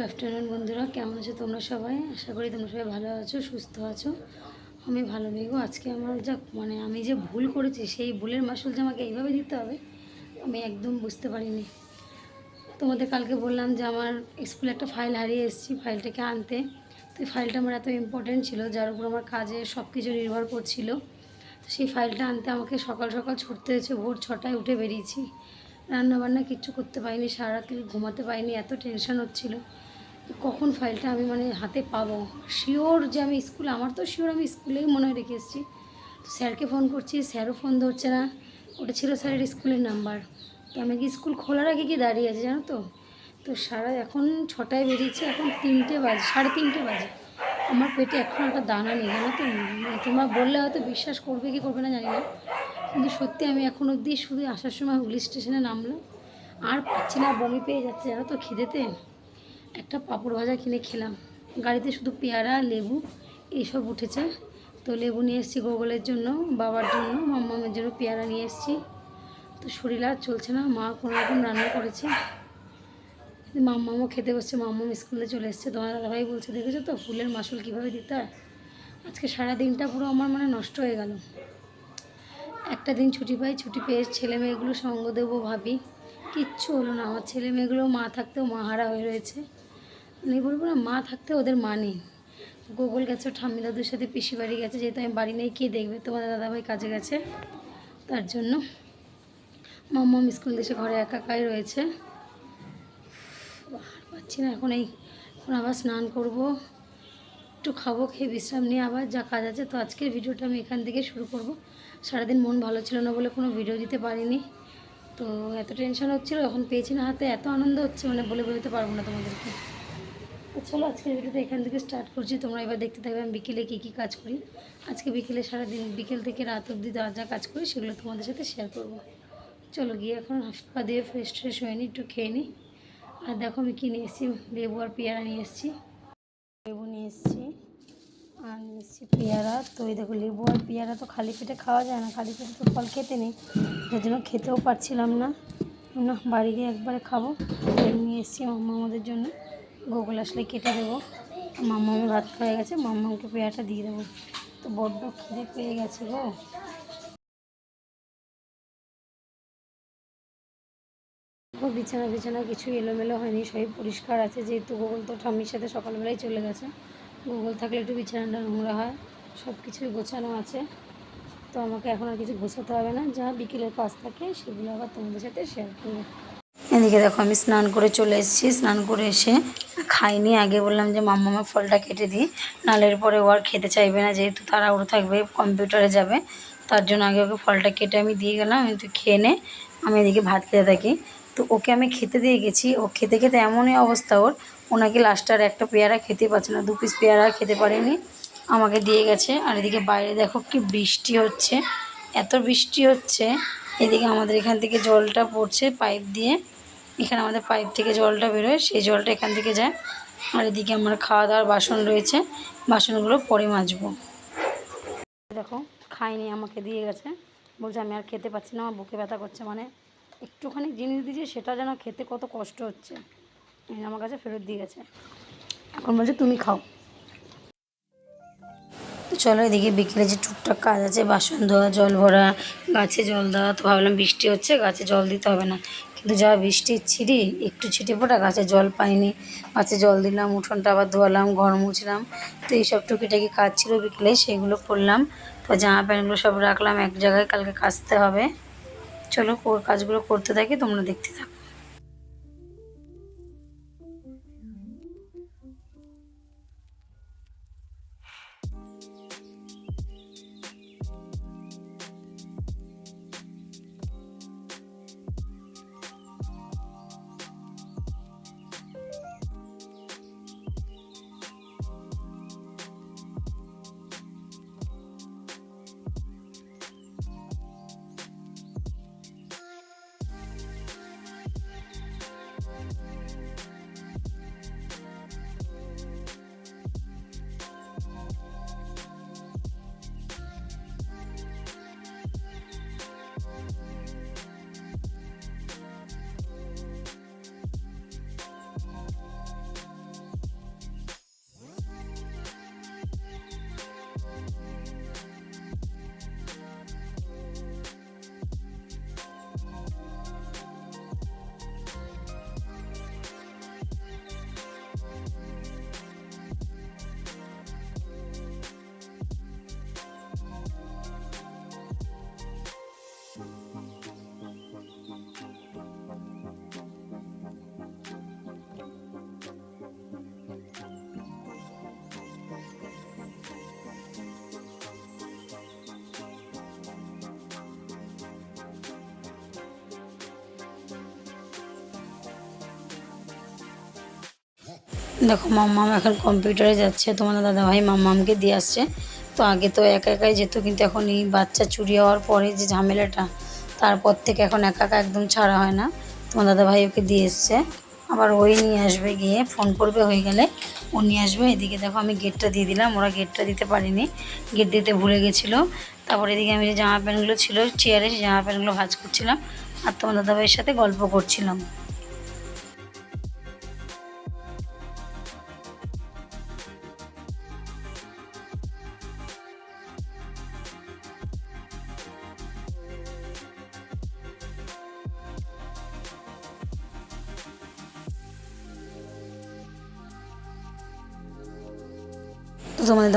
Good afternoon বন্ধুরা। কেমন আছো তোমরা সবাই? আশা করি তোমরা সবাই ভালো আছো, সুস্থ আছো। আমি ভালো গো। আজকে আমার যা মানে আমি যে ভুল করেছি, সেই ভুলের মাসুল যে আমাকে এইভাবে দিতে হবে, আমি একদম বুঝতে পারিনি। তোমাদের কালকে বললাম যে আমার স্কুলে একটা ফাইল হারিয়ে এসেছি, ফাইলটাকে আনতে। তো ফাইলটা আমার এত ইম্পর্টেন্ট ছিল, যার উপর আমার কাজে সব কিছু নির্ভর করছিল। তো সেই ফাইলটা আনতে আমাকে সকাল সকাল ছুটতে হয়েছে। ভোর ছটায় উঠে বেরিয়েছি। রান্না বান্না কিচ্ছু করতে পারিনি সারা রাত ঘুমাতে পারিনি, এত টেনশন হচ্ছিল। কখন ফাইলটা আমি মানে হাতে পাবো? শিওর যে আমি স্কুল আমার তো শিওর আমি স্কুলেই মনে হয় রেখে এসেছি। তো স্যারকে ফোন করছি, স্যারও ফোন ধরছে না। ওটা ছিল স্যারের স্কুলের নাম্বার তো আমি কি স্কুল খোলার আগে কি দাঁড়িয়ে আছে জানো তো? তো সারা এখন ছটায় বেরিয়েছে, এখন তিনটে বাজে, সাড়ে তিনটে বাজে। আমার পেটে এখন একটা দানা নেই, জানো তো? মানে তোমরা বললে হয়তো বিশ্বাস করবে কি করবে না জানি না। কিন্তু সত্যি আমি এখন অবধি শুধু আসার সময় হুগলি স্টেশনে নামলাম। আর পাচ্ছি না, বমি পেয়ে যাচ্ছে, জানো তো, খিদেতে। একটা পাঁপড় ভাজা কিনে খেলাম। গাড়িতে শুধু পেয়ারা, লেবু এইসব উঠেছে। তো লেবু নিয়ে এসেছি গোগলের জন্য, বাবার জন্য মাম্মামের জন্য পেয়ারা নিয়ে এসেছি। তো শরীর আর চলছে না, মা কোনো রকম রান্না করেছে। মাম্মামও খেতে বসছে মাম্মাম স্কুলে চলে এসছে। তোমার দাদাভাই বলছে, দেখেছ তো, ফুলের মাসুল কীভাবে দিতে হয়? আজকে সারা দিনটা পুরো আমার মানে নষ্ট হয়ে গেল। একটা দিন ছুটি পাই, ছুটি পেয়ে ছেলে মেয়েগুলো সঙ্গ দেবো ভাবি। কিচ্ছু হলো না, আমার ছেলে মেয়েগুলো মা থাকতেও মাহারা হয়ে রয়েছে। আমি বলব না মা থাকতে ওদের মা নেই। গোগল গেছে, ঠাম্মি দাদুর সাথে পিসি বাড়ি গেছে, যেহেতু আমি বাড়ি নেই, কে দেখবে? তোমাদের দাদাভাই কাজে গেছে। তার জন্য মাম্মাম স্কুল দেশে ঘরে একা একাই রয়েছে। আর পাচ্ছি না এখন এই, এখন আবার স্নান করব। একটু খাব, খেয়ে বিশ্রাম নিয়ে আবার যা কাজ আছে। তো আজকের ভিডিওটা আমি এখান থেকে শুরু করব। সারাদিন মন ভালো ছিল না বলে কোনো ভিডিও দিতে পারিনি। তো এত টেনশন হচ্ছিল যখন পেয়েছি না হাতে, এত আনন্দ হচ্ছে মানে বলে বোঝাতে পারব না তোমাদেরকে। চলো, আজকের ভিডিওটা এখান থেকে স্টার্ট করছি। তোমরা এবার দেখতে থাকবে আমি বিকেলে কী কী কাজ করি। আজকে বিকেলে সারাদিন, বিকেল থেকে রাত অবধি যা যা কাজ করি, সেগুলো তোমাদের সাথে শেয়ার করব। চলো, গিয়ে এখন হাত পা দিয়ে ফ্রেশ ট্রেশ হয়ে নিই একটু খেয়ে নিই আর দেখো, আমি কী নিয়ে এসেছি, লেবু আর পেয়ারা নিয়ে এসেছি। লেবু নিয়ে এসেছি, আর নিয়ে এসেছি পেয়ারা। তো এই দেখো, লেবু আর পেয়ারা তো খালি পেটে খাওয়া যায় না, খালি পেটে তো ফল খেতে নেই। যার জন্য খেতেও পারছিলাম না। না বাড়ি গিয়ে একবারে খাব। নিয়ে এসেছি মাম্মা আমাদের জন্য। গোগল আসলে কেটে দেবো। মাম্মা আমি ভাত খাওয়া গেছে মাম্মাকে পেয়ারাটা দিয়ে দেবো। তো বড্ড খিদে পেয়ে গেছে গো। বিছানা বিছানা কিছু এলোমেলো হয়নি, সবই পরিষ্কার আছে, যেহেতু গুগল তো ঠাম্মির সাথে সকালবেলায় চলে গেছে। গুগল থাকলে একটু বিছানাটা নোংরা হয় সব কিছুই গোছানো আছে। তো আমাকে এখন আর কিছু গোছাতে হবে না, যা বিকেলের কাজ থাকে সেগুলো আবার তোমাদের সাথে শেয়ার করব। এদিকে দেখো, আমি স্নান করে চলে এসেছি, স্নান করে এসে খাইনি। আগে বললাম যে মাম্মামা ফলটা কেটে দিই নালের পরে ও আর খেতে চাইবে না, যেহেতু তারা তাড়াহুড়ো থাকবে, কম্পিউটারে যাবে, তার জন্য আগে ওকে ফলটা কেটে আমি দিয়ে গেলাম তুই খেয়ে নে, আমি এদিকে ভাত খেতে থাকি। তো ওকে আমি খেতে দিয়ে গেছি, ও খেতে খেতে এমনই অবস্থা ওর ওনাকে লাস্টে আর একটা পেয়ারা খেতে পারছে না, দু পিস পেয়ারা খেতে পারেনি, আমাকে দিয়ে গেছে। আর এদিকে বাইরে দেখো কি বৃষ্টি হচ্ছে, এত বৃষ্টি হচ্ছে, এদিকে আমাদের এখান থেকে জলটা পড়ছে পাইপ দিয়ে। এখানে আমাদের পাইপ থেকে জলটা বেরোয়, সেই জলটা এখান থেকে যায়। আর এদিকে আমার খাওয়া দাওয়ার বাসন রয়েছে, বাসনগুলো পরে মাজবো। দেখো, খাইনি, আমাকে দিয়ে গেছে। বলছে, আমি আর খেতে পাচ্ছি না, আমার বুকে ব্যথা করছে। মানে একটুখানি জিনিস দিয়েছি, সেটা যেন খেতে কত কষ্ট হচ্ছে। আমার কাছে ফেরত দিয়ে গেছে। এখন বলছে, তুমি খাও। চলো এদিকে বিকেলে যে টুকটাক কাজ আছে, বাসন ধোয়া, জল ভরা, গাছে জল দেওয়া, তো ভাবলাম বৃষ্টি হচ্ছে, গাছে জল দিতে হবে না। কিন্তু যা বৃষ্টির ছিঁড়ি একটু ছিটে পড়া, গাছে জল পাইনি। গাছে জল দিলাম, উঠোনটা আবার ধোয়ালাম, ঘর মুছলাম। তো এইসব টুকিটাকি কাজ ছিল বিকেলে সেগুলো করলাম। তো জামা প্যান্টগুলো সব রাখলাম, এক জায়গায় কালকে কাচতে হবে। চলো কাজগুলো করতে থাকি, তোমরা দেখতে থাকো। দেখো, মাম্মাম এখন কম্পিউটারে যাচ্ছে। তোমাদের দাদাভাই মাম্মামকে দিয়ে আসছে। তো আগে তো একা একাই যেত, কিন্তু এখন এই বাচ্চা চুরি হওয়ার পরে যে ঝামেলাটা, তারপর থেকে এখন একা একা একদম ছাড়া হয় না। তোমার দাদাভাই ওকে দিয়ে এসছে। আবার ওই নিয়ে আসবে গিয়ে ফোন করবে হয়ে গেলে, ও নিয়ে আসবে। এদিকে দেখো, আমি গেটটা দিয়ে দিলাম, ওরা গেটটা দিতে পারিনি। গেট দিতে ভুলে গেছিল। তারপর এদিকে আমি যে জামা প্যান্টগুলো ছিল চেয়ারে সেই জামা প্যান্টগুলো ভাজ করছিলাম, আর তোমার দাদাভাইয়ের সাথে গল্প করছিলাম।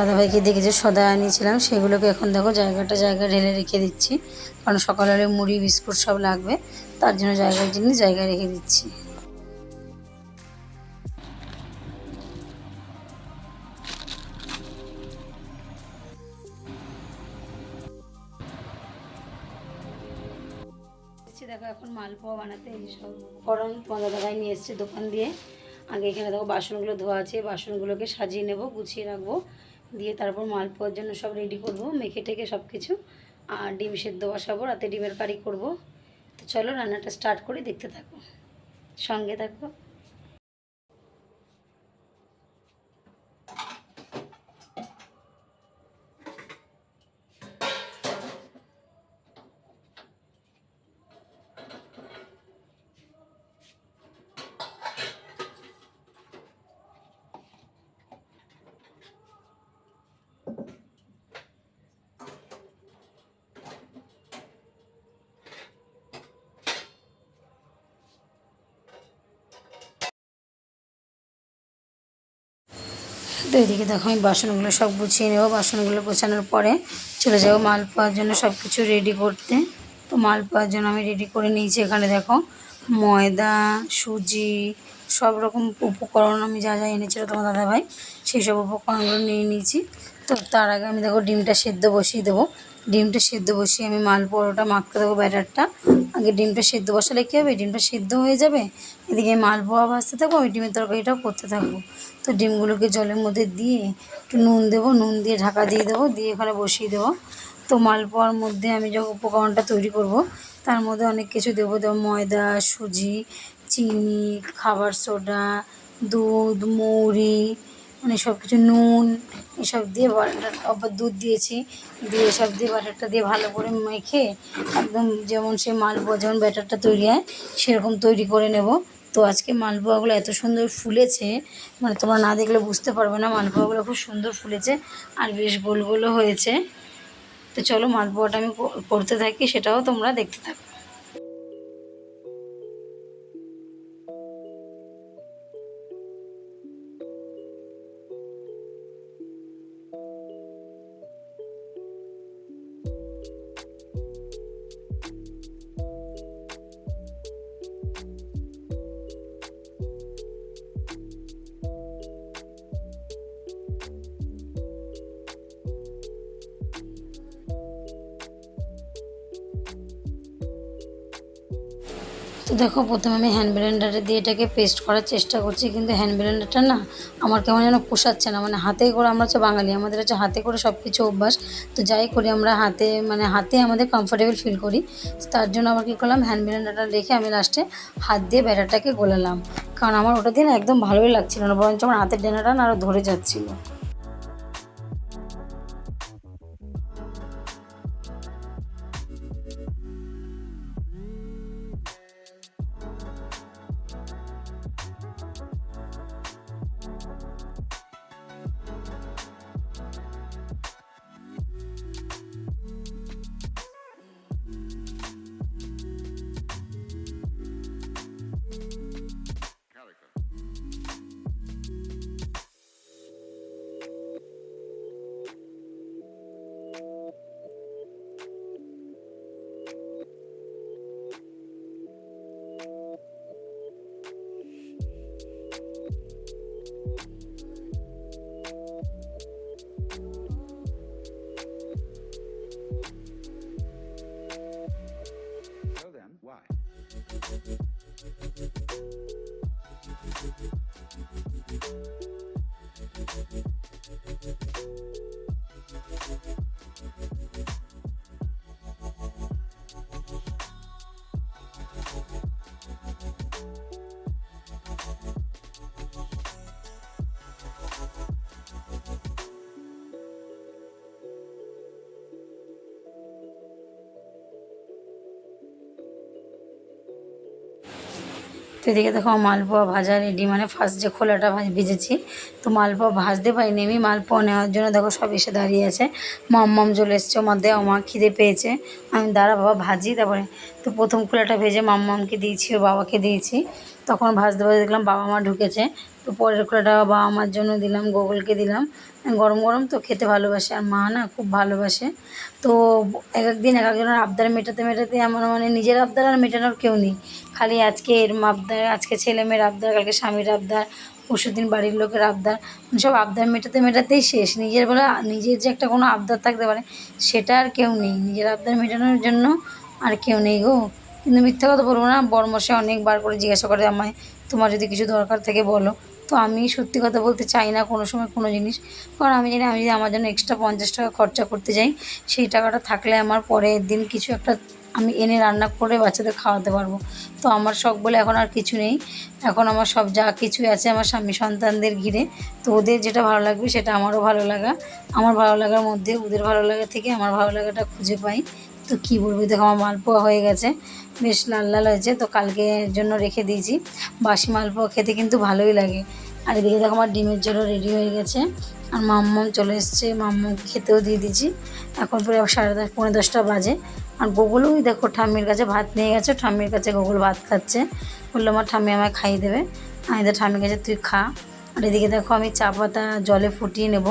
দাদাভাইকে দেখে যে সদা আনিয়েছিলাম, সেগুলোকে এখন দেখো জায়গাটা জায়গা ঢেলে রেখে দিচ্ছি। কারণ সকালে মুড়ি, বিস্কুট সব লাগবে, তার জন্য জায়গার জিনিস জায়গায় রেখে দিচ্ছি। দেখো এখন মালপোয়া বানাতে, এই সব উপকরণ তোমার দাদাভাই নিয়ে এসছে দোকান দিয়ে। আগে এখানে দেখো বাসনগুলো ধোয়া আছে, বাসনগুলোকে সাজিয়ে নেব, গুছিয়ে রাখব। দিয়ে তারপর মালপোয়ার জন্য সব রেডি করব, মেখে টেকে সব কিছু আর ডিম সেদ্ধ বসাবো, রাতে ডিমের কারি করব। তো চলো রান্নাটা স্টার্ট করে, দেখতে থাকো। সঙ্গে থাকো। তো এদিকে দেখো আমি বাসনগুলো সব গুছিয়ে নেব। বাসনগুলো গোছানোর পরে চলে যাব মাল পাওয়ার জন্য সব কিছু রেডি করতে। তো মাল পাওয়ার জন্য আমি রেডি করে নিয়েছি এখানে দেখো ময়দা, সুজি সব রকম উপকরণ আমি যা যা এনেছিল তোমার দাদাভাই, সেই সব উপকরণগুলো নিয়ে নিয়েছি। তো তার আগে আমি দেখো ডিমটা সেদ্ধ বসিয়ে দেবো। ডিমটা সেদ্ধ বসিয়ে আমি মাল পরোটা মাখতে দেবো ব্যাটারটা। আগে ডিমটা সেদ্ধ বসালে কী হবে? ডিমটা সেদ্ধ হয়ে যাবে। এদিকে মাল পোয়া ভাজতে থাকব ওই ডিমের তরকারিটাও করতে থাকব। তো ডিমগুলোকে জলের মধ্যে দিয়ে একটু নুন দেবো, নুন দিয়ে ঢাকা দিয়ে দেবো, দিয়ে এখানে বসিয়ে দেবো। তো মালপোয়ার মধ্যে আমি যখন উপকরণটা তৈরি করব, তার মধ্যে অনেক কিছু দেবো দেবো ময়দা, সুজি চিনি, খাবার সোডা, দুধ, মৌরি মানে সব কিছু নুন, এসব দিয়ে বাটার আবার দুধ দিয়েছি, দিয়ে এসব দিয়ে বাটারটা দিয়ে ভালো করে মেখে একদম যেমন সে মালপোয়া যেমন ব্যাটারটা তৈরি হয়, সেরকম তৈরি করে নেব। তো আজকে মালপোয়াগুলো এত সুন্দর ফুলেছে মানে তোমরা না দেখলে বুঝতে পারবে না, মালপোয়াগুলো খুব সুন্দর ফুলেছে আর বেশ গোল গোলও হয়েছে। তো চলো মালপোয়াটা আমি করতে থাকি, সেটাও তোমরা দেখতে থাকো। তো দেখো, প্রথমে আমি হ্যান্ড ব্লেন্ডারে দিয়ে এটাকে পেস্ট করার চেষ্টা করছি, কিন্তু হ্যান্ড ব্লেন্ডারটা না আমার কেমন যেন পোষাচ্ছে না। মানে হাতে করে আমরা হচ্ছে বাঙালি, আমাদের হচ্ছে হাতে করে সব কিছু অভ্যাস। তো যাই করি আমরা হাতে মানে হাতে আমাদের কমফোর্টেবল ফিল করি। তার জন্য আবার কী করলাম হ্যান্ড ব্লেন্ডারটা রেখে আমি লাস্টে হাত দিয়ে ব্যাটারটাকে গোলালাম। কারণ আমার ওটা দিয়ে একদম ভালোই লাগছিল না, বরঞ্চ আমার হাতের ডেনাটা না আরও ধরে যাচ্ছিল। তো এদিকে দেখো মালপোয়া ভাজা রেডি মানে ফার্স্ট যে খোলাটা ভাজ, ভেজেছি, তো মালপোয়া ভাজতে পারিনি আমি, মালপোয়া নেওয়ার জন্য দেখো সব এসে দাঁড়িয়ে আছে। মাম মাম চলে এসছে আমার দেওয়া আমার খিদে পেয়েছে। আমি দাঁড়া, বাবা ভাজি, তারপরে তো প্রথম খোলাটা ভেজে মাম্মামকে দিয়েছি ও বাবাকে দিয়েছি। তখন ভাজতে ভাজতে দেখলাম বাবা মা ঢুকেছে তো পরের খোলাটা বাবা আমার জন্য দিলাম, গোগলকে দিলাম। গরম গরম তো খেতে ভালোবাসে, আর মা না খুব ভালোবাসে। তো এক এক দিন এক একজনের আবদার মেটাতে মেটাতে আমার মানে নিজের আবদার আর মেটানোর কেউ নেই। খালি আজকে এর আবদার, আজকে ছেলে মেয়ের আবদার, কালকে স্বামীর আবদার পরশু দিন বাড়ির লোকের আবদার। মানে সব আবদার মেটাতে মেটাতেই শেষ। নিজের বেলা, নিজের যে একটা কোনো আবদার থাকতে পারে, সেটা আর কেউ নেই। নিজের আবদার মেটানোর জন্য আর কেউ নেই গো। কিন্তু মিথ্যা কথা বলব না বড়মশাই অনেকবার করে জিজ্ঞাসা করে আমায়, তোমার যদি কিছু দরকার থাকে বলো। তো আমি সত্যি কথা বলতে চাই না কোনো সময় কোনো জিনিস। কারণ আমি জানি, আমি যদি আমার জন্য এক্সট্রা পঞ্চাশ টাকা খরচা করতে যাই, সেই টাকাটা থাকলে আমার পরের দিন কিছু একটা আমি এনে রান্না করে বাচ্চাদের খাওয়াতে পারব। তো আমার শখ বলে এখন আর কিছু নেই। এখন আমার সব যা কিছুই আছে আমার স্বামী সন্তানদের ঘিরে। তো ওদের যেটা ভালো লাগবে সেটা আমারও ভালো লাগা। আমার ভালো লাগার মধ্যে ওদের ভালো লাগা থেকে আমার ভালো লাগাটা খুঁজে পাই। তো কী বলব, দেখো আমার মালপোয়া হয়ে গেছে, বেশ লাল লাল হয়েছে, তো কালকে জন্য রেখে দিয়েছি। বাসি মালপোয়া খেতে কিন্তু ভালোই লাগে। আর এদিকে দেখো আমার ডিমের জলও রেডি হয়ে গেছে। আর মাম্মাম চলে এসছে, মাম্মাম খেতেও দিয়ে দিয়েছি। এখন পরে সাড়ে দশ পনেরো দশটা বাজে। আর গোগুলোই দেখো ঠাম্মির কাছে ভাত নিয়ে গেছে, ঠাম্মির কাছে গোগুল ভাত খাচ্ছে। বলল, আমার ঠাম্মি আমায় খাইয়ে দেবে। আমি তো ঠাম্মির কাছে তুই খা। আর এদিকে দেখো আমি চা পাতা জলে ফুটিয়ে নেব,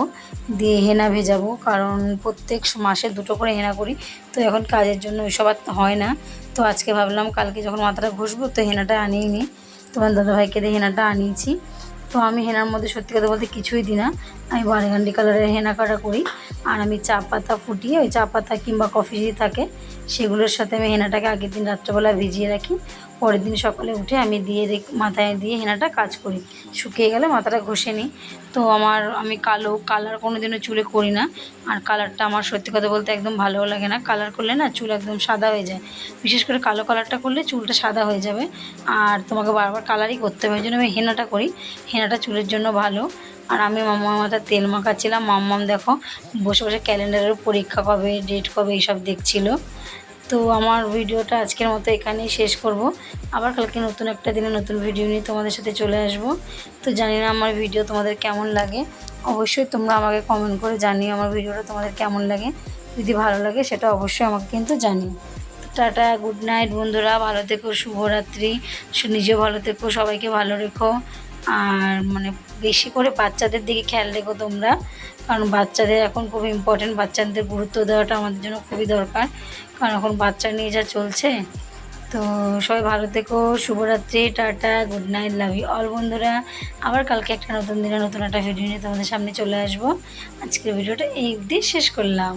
দিয়ে হেনা ভেজাবো, কারণ প্রত্যেক মাসে দুটো করে হেনা করি, তো এখন কাজের জন্য ওইসব আর হয় না। তো আজকে ভাবলাম কালকে যখন মাথাটা ঘষবো, তো হেনাটা আনিয়ে নিই। তোমার দাদাভাইকে দিয়ে হেনাটা আনিয়েছি। তো আমি হেনার মধ্যে সত্যি কথা বলতে কিছুই দিই না। আমি বারগান্ডি কালারের হেনা কাটা করি। আর আমি চা পাতা ফুটিয়ে, ওই চা পাতা কিংবা কফি যদি থাকে, সেগুলোর সাথে আমি হেনাটাকে আগের দিন রাত্রেবেলা ভিজিয়ে রাখি। পরের দিন সকালে উঠে আমি দিয়ে মাথায় দিয়ে হেনাটা কাজ করি। শুকিয়ে গেলে মাথাটা ঘষে নিই। তো আমার, আমি কালো কালার কোনো দিনও চুলে করি না। আর কালারটা আমার সত্যি কথা বলতে একদম ভালোও লাগে না। কালার করলে না চুল একদম সাদা হয়ে যায়। বিশেষ করে কালো কালারটা করলে চুলটা সাদা হয়ে যাবে। আর তোমাকে বারবার কালারই করতে হবে, ওই জন্য আমি হেনাটা করি। হেনাটা চুলের জন্য ভালো। আর আমি মাম্মা মাথায় তেল মাখাচ্ছিলাম। মাম্মাম দেখো, বসে বসে ক্যালেন্ডারের পরীক্ষা কবে ডেট কবে এইসব দেখছিল। তো আমার ভিডিওটা আজকের মতো এখানেই শেষ করব। আবার কালকে নতুন একটা দিনে নতুন ভিডিও নিয়ে তোমাদের সাথে চলে আসব। তো জানি না আমার ভিডিও তোমাদের কেমন লাগে। অবশ্যই তোমরা আমাকে কমেন্ট করে জানিও আমার ভিডিওটা তোমাদের কেমন লাগে। যদি ভালো লাগে সেটা অবশ্যই আমাকে কিন্তু জানিও। টাটা গুড নাইট বন্ধুরা, ভালো থেকো, শুভরাত্রি। নিজেও ভালো থেকো, সবাইকে ভালো রেখো। আর মানে বেশি করে বাচ্চাদের দিকে খেয়াল রেখো তোমরা। কারণ বাচ্চাদের এখন খুব ইম্পর্টেন্ট বাচ্চাদের গুরুত্ব দেওয়াটা আমাদের জন্য খুবই দরকার। কারণ এখন বাচ্চা নিয়ে যা চলছে। তো সবাই ভালো থেকো, শুভরাত্রি, tata good night love you all বন্ধুরা। আবার কালকে একটা নতুন দিনে নতুন একটা ভিডিও নিয়ে তোমাদের সামনে চলে আসব। আজকের ভিডিওটা এই অবধি শেষ করলাম।